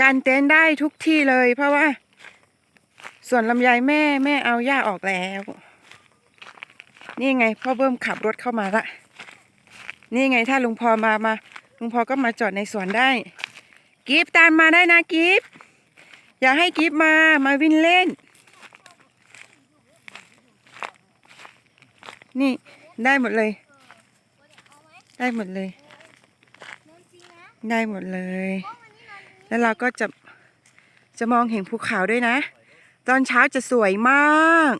การเต้นได้ทุกที่เลยเพราะว่า ส่วนลำไยแม่แม่เอาหญ้าออกแล้ว นี่ไงพ่อเบิ้มขับรถเข้ามาละ นี่ไงถ้าลุงพอมามาลุงพอก็มาจอดในสวนได้ กิฟตามมาได้นะกิฟอยากให้กิฟมามาวิ่งเล่น นี่ได้หมดเลย ได้หมดเลย ได้หมดเลย แล้วเราก็จะจะมองเห็นภูเขาด้วยนะ ตอนเช้าจะสวยมาก